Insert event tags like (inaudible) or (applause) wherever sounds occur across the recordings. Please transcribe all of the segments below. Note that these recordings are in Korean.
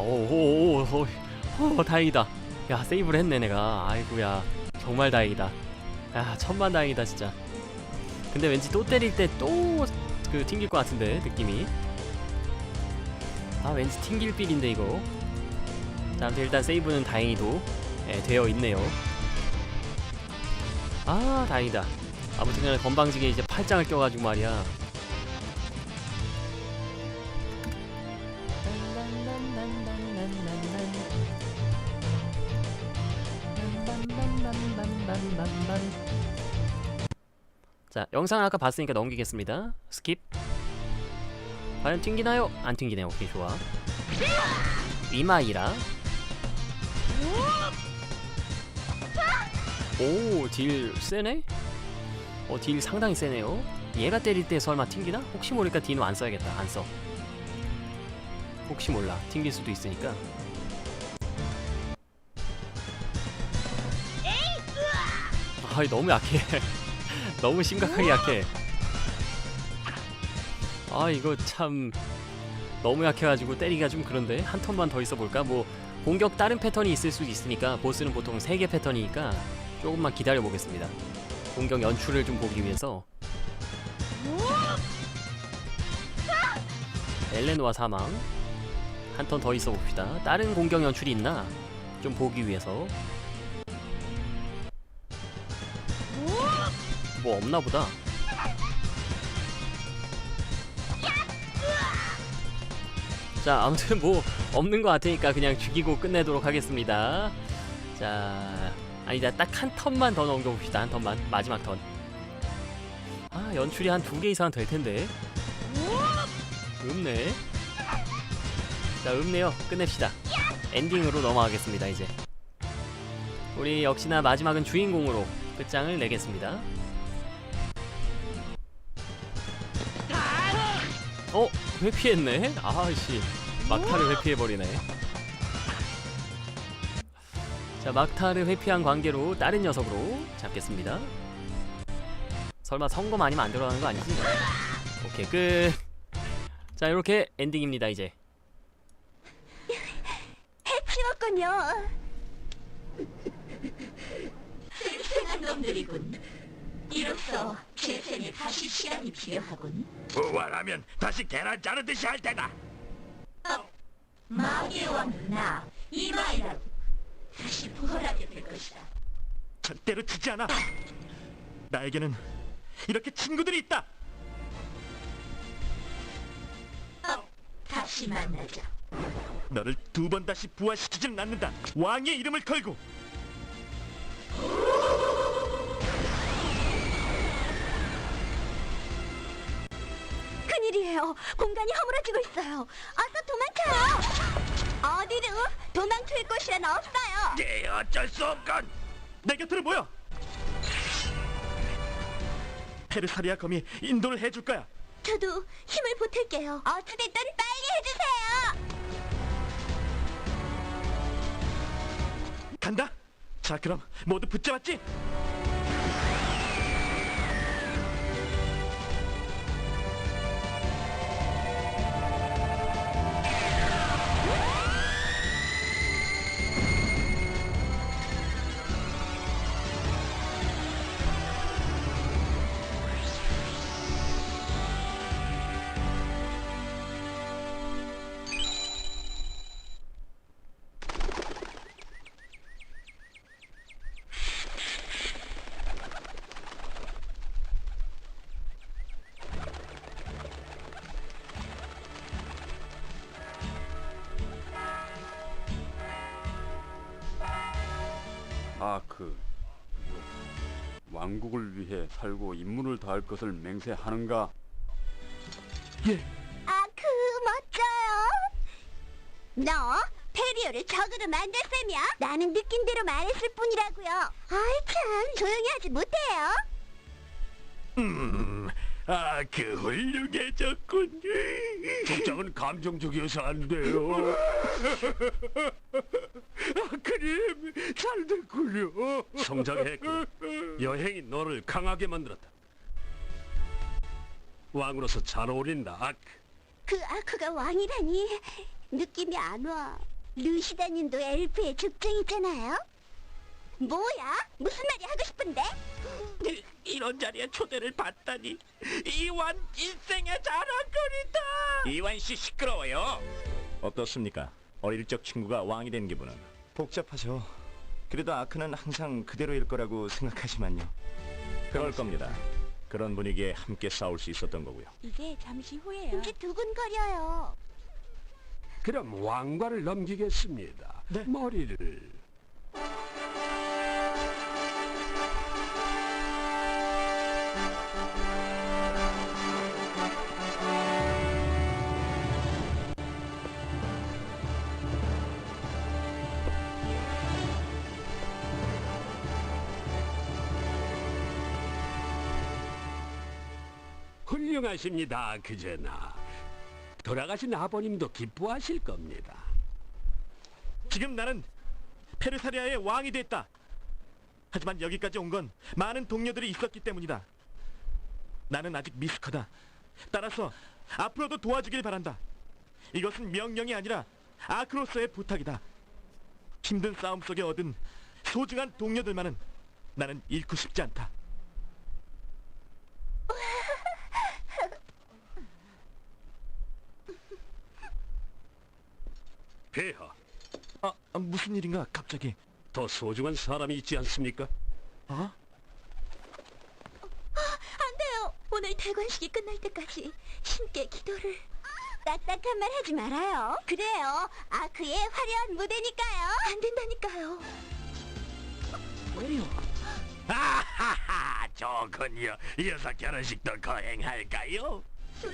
오오오 오, 오, 오, 다행이다. 야 세이브를 했네 내가. 아이고야 정말 다행이다. 야 천만 다행이다 진짜. 근데 왠지 또 때릴 때 또 그 튕길 것 같은데 느낌이. 아 왠지 튕길 빌인데 이거. 자 아무튼 일단 세이브는 다행히도 예, 되어 있네요. 아 다행이다. 아무튼 간에 건방지게 이제 팔짱을 껴가지고 말이야. 자 영상 아까 봤으니까 넘기겠습니다. 스킵. 과연 튕기나요? 안 튕기네요. 오케이 좋아. 이마이라. 오 딜 세네? 어 딜 상당히 세네요. 얘가 때릴 때 설마 튕기나? 혹시 모르니까 딜은 안 써야겠다. 안써. 혹시 몰라. 튕길 수도 있으니까 아이 너무 약해. (laughs) 너무 심각하게 약해. 아 이거 참 너무 약해가지고 때리기가 좀 그런데 한 턴만 더 있어 볼까? 뭐 공격 다른 패턴이 있을 수 있으니까 보스는 보통 3개 패턴이니까 조금만 기다려 보겠습니다. 공격 연출을 좀 보기 위해서. 엘레노아 사망. 한 턴 더 있어 봅시다. 다른 공격 연출이 있나? 좀 보기 위해서 뭐 없나 보다. 자, 아무튼 뭐 없는 것 같으니까 그냥 죽이고 끝내도록 하겠습니다. 자, 아니다. 딱 한 턴만 더 넘겨봅시다. 한 턴만. 마지막 턴. 아, 연출이 한 두 개 이상은 될 텐데. 읍네. 자, 읍네요. 끝냅시다. 엔딩으로 넘어가겠습니다, 이제. 우리 역시나 마지막은 주인공으로 끝장을 내겠습니다. 어? 회피했네? 아씨 막타를 회피해버리네 자 막타를 회피한 관계로 다른 녀석으로 잡겠습니다 설마 성검 아니면 안 들어가는 거 아니지? 오케이 끝 자 이렇게 엔딩입니다 이제 해치웠군요. 쌩쌩한 놈들이군. 이로써 재생에 다시 시간이 필요하군. 부활하면 다시 계란 자르듯이 할 테다. 마귀의 왕 나, 이마이라고. 다시 부활하게 될 것이다. 절대로 지지 않아. 나에게는 이렇게 친구들이 있다. 다시 만나자. 너를 두 번 다시 부활시키지는 않는다. 왕의 이름을 걸고. 큰일이에요. 공간이 허물어지고 있어요. 어서 도망쳐요. 어디로 도망칠 곳이란 없어요. 예, 어쩔 수 없건. 내 곁으로 모여. 페르사리아 검이 인도를 해줄 거야. 저도 힘을 보탤게요. 어찌됐든 빨리 해주세요. 간다. 자, 그럼 모두 붙잡았지? 그, 왕국을 위해 살고 임무를 다할 것을 맹세하는가? 예. 아, 그 멋져요. 너 페리오를 적으로 만들 셈이야? 나는 느낀 대로 말했을 뿐이라고요. 아이 참 조용히 하지 못해요. 음, 아, 그 훌륭해졌군. 족장은 감정적이어서 안 돼요. 그림 잘 됐군요. 성장했고 여행이 너를 강하게 만들었다. 왕으로서 잘 어울린다. 아크. 그 아크가 왕이라니 느낌이 안 와. 루시다님도 엘프의 적정이잖아요. 뭐야? 무슨 말이 하고 싶은데? 이- 이런 자리에 초대를 받다니 이완 인생의 자랑거리다. 이완 씨 시끄러워요. 어떻습니까? 어릴 적 친구가 왕이 된 기분은 복잡하죠. 그래도 아크는 항상 그대로일 거라고 생각하지만요. 그럴 겁니다. 그런 분위기에 함께 싸울 수 있었던 거고요. 이게 잠시 후에요. 이게 두근거려요. 그럼 왕관을 넘기겠습니다. 네. 머리를 훌륭하십니다, 그제나. 돌아가신 아버님도 기뻐하실 겁니다. 지금 나는 페르사리아의 왕이 됐다. 하지만 여기까지 온 건 많은 동료들이 있었기 때문이다. 나는 아직 미숙하다. 따라서 앞으로도 도와주길 바란다. 이것은 명령이 아니라 아크로스의 부탁이다. 힘든 싸움 속에 얻은 소중한 동료들만은 나는 잃고 싶지 않다. 폐하, 아, 아, 무슨 일인가 갑자기? 더 소중한 사람이 있지 않습니까? 어? 안 돼요. 오늘 대관식이 끝날 때까지 신께 기도를. 딱딱한 말 하지 말아요. 그래요. 아크의 화려한 무대니까요. 안 된다니까요. 아하하, 좋군요. 이어서 결혼식도 거행할까요?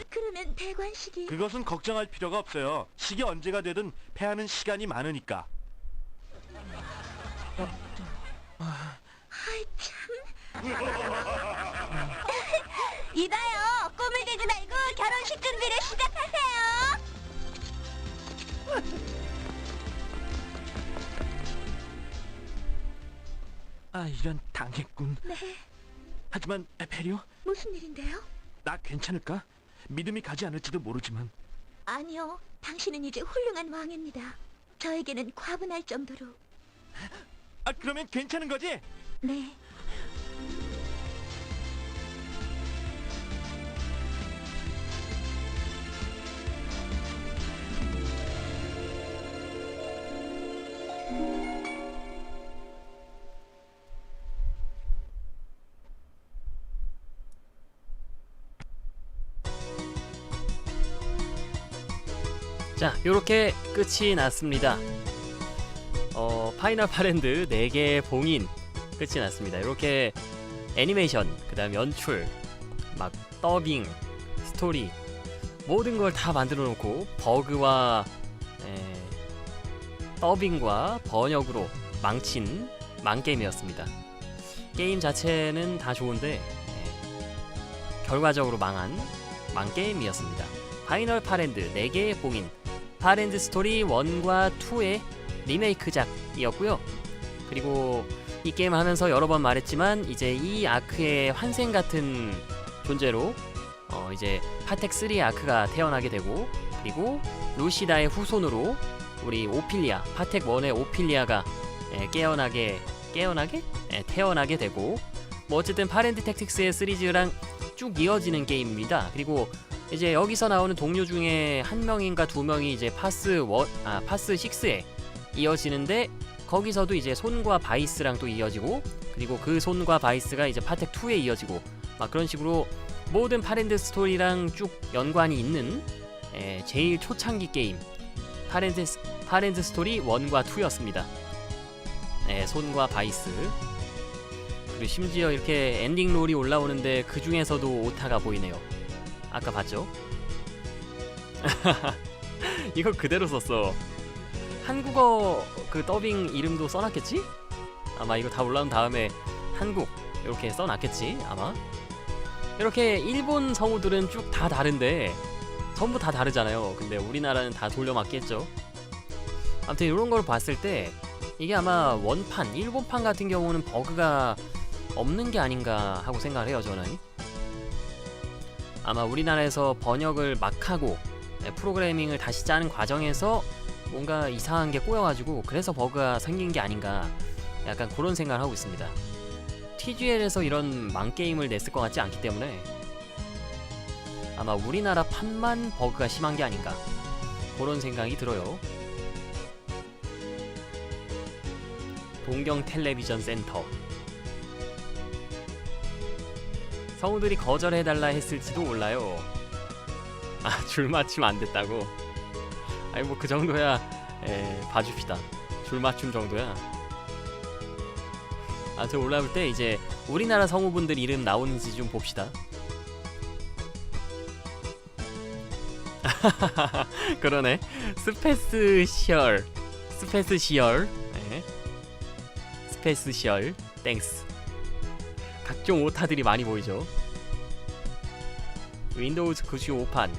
그러면 대관식이 그것은 걱정할 필요가 없어요. 시기 언제가 되든 패하는 시간이 많으니까. 아이 참. (laughs) 이봐요. 꿈을 대지 말고 결혼식 준비를 시작하세요. 아 이런 당했군. 네. 하지만 페리오, 무슨 일인데요? 나 괜찮을까? 믿음이 가지 않을지도 모르지만 아니요. 당신은 이제 훌륭한 왕입니다. 저에게는 과분할 정도로. 아 그러면 괜찮은 거지? 네. 자, 요렇게 끝이 났습니다. 어, 파이널 파랜드 4개의 봉인 끝이 났습니다. 이렇게 애니메이션, 그 다음 연출, 막 더빙, 스토리 모든 걸 다 만들어 놓고 버그와 에, 더빙과 번역으로 망친 망게임이었습니다. 게임 자체는 다 좋은데 에, 결과적으로 망한 망게임이었습니다. 파이널 파랜드 4개의 봉인 파랜드 스토리 1과 2의 리메이크작이었고요. 그리고 이 게임 하면서 여러 번 말했지만 이제 이 아크의 환생 같은 존재로 어 이제 파텍 3의 아크가 태어나게 되고 그리고 루시다의 후손으로 우리 오필리아 파텍 1의 오필리아가 예, 깨어나게 깨어나게 예, 태어나게 되고 뭐 어쨌든 파렌드 택틱스의 시리즈랑 쭉 이어지는 게임입니다. 그리고 이제 여기서 나오는 동료 중에 한 명인가 두 명이 이제 파스 원, 아 파스 6에 이어지는데 거기서도 이제 손과 바이스랑 또 이어지고 그리고 그 손과 바이스가 이제 파텍 2에 이어지고 막 그런 식으로 모든 파렌드 스토리랑 쭉 연관이 있는 에, 제일 초창기 게임 파렌드 스- 파렌드 스토리 1과 2였습니다. 네, 손과 바이스 그리고 심지어 이렇게 엔딩 롤이 올라오는데 그 중에서도 오타가 보이네요. 아까 봤죠? (laughs) 이거 그대로 썼어. 한국어 그 더빙 이름도 써놨겠지? 아마 이거 다 올라온 다음에 한국 이렇게 써놨겠지 아마. 이렇게 일본 성우들은 쭉 다 다른데 전부 다 다르잖아요. 근데 우리나라는 다 돌려막겠죠. 아무튼 이런 걸 봤을 때 이게 아마 원판 일본판 같은 경우는 버그가 없는 게 아닌가 하고 생각을 해요 저는. 아마 우리나라에서 번역을 막 하고 네, 프로그래밍을 다시 짜는 과정에서 뭔가 이상한 게 꼬여가지고 그래서 버그가 생긴 게 아닌가 약간 그런 생각을 하고 있습니다. TGL에서 이런 망 게임을 냈을 것 같지 않기 때문에 아마 우리나라 판만 버그가 심한 게 아닌가 그런 생각이 들어요. 동경 텔레비전 센터 성우들이 거절해달라 했을지도 몰라요. 아, (laughs) 줄 맞춤 안 됐다고? 아니, 뭐 그 정도야, 에, 봐줍시다. 줄 맞춤 정도야. 아, 저 올라올 때 이제 우리나라 성우분들 이름 나오는지 좀 봅시다. (laughs) 그러네. 스페스시얼. 스페스시얼. 네. 스페스시얼. 땡스. 각종 오타들이 많이 보이죠. 윈도우즈 95판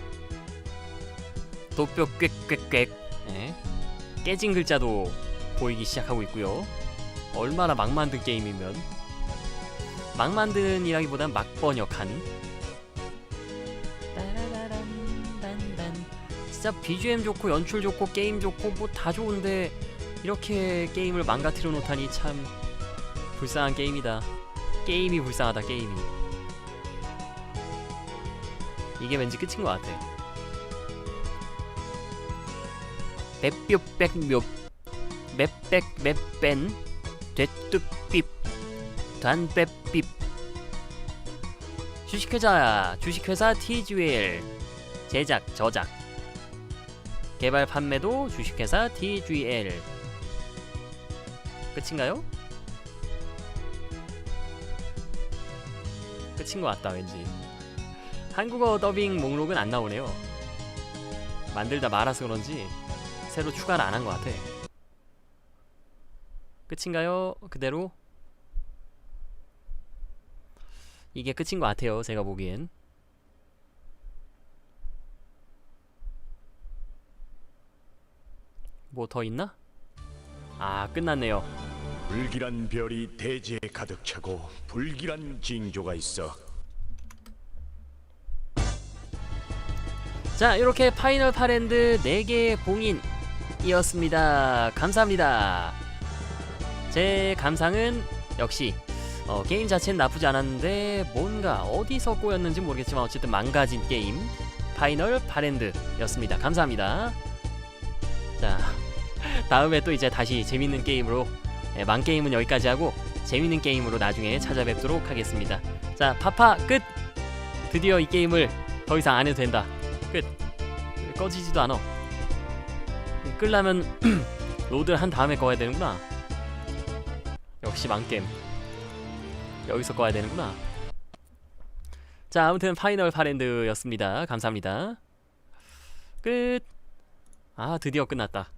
도뼈 꽥꽥꽥 네. 깨진 글자도 보이기 시작하고 있고요. 얼마나 막 만든 게임이면 막 만든이라기보단 막 번역한. 진짜 BGM 좋고 연출 좋고 게임 좋고 뭐 다 좋은데 이렇게 게임을 망가뜨려 놓다니 참 불쌍한 게임이다. 게임이 불쌍하다 게임이 이게 왠지 끝인 것 같아 맵뿅백묘 맵백 맵뺀 되뚜삐 단빼삐. 주식회사 주식회사 TGL 제작 저작. 개발 판매도 주식회사 TGL 끝인가요? 끝인 것 같다 왠지. 한국어 더빙 목록은 안 나오네요. 만들다 말아서 그런지 새로 추가를 안 한 것 같아 끝인가요? 그대로? 이게 끝인 것 같아요 제가 보기엔 뭐 더 있나? 아 끝났네요 불길한 별이 대지에 가득 차고 불길한 징조가 있어 자 이렇게 파이널 파랜드 4개의 봉인 이었습니다. 감사합니다. 제 감상은 역시 어, 게임 자체는 나쁘지 않았는데 뭔가 어디서 꼬였는지 모르겠지만 어쨌든 망가진 게임 파이널 파랜드였습니다. 감사합니다. 자 (laughs) 다음에 또 이제 다시 재밌는 게임으로 예, 망 게임은 여기까지 하고 재밌는 게임으로 나중에 찾아뵙도록 하겠습니다. 자 파파 끝! 드디어 이 게임을 더 이상 안 해도 된다. 끝! 꺼지지도 않아 끌려면 (clears throat) 로드를 한 다음에 꺼야 되는구나. 역시 망겜. 여기서 꺼야 되는구나. 자 아무튼 파이널 파랜드였습니다. 감사합니다. 끝. 아 드디어 끝났다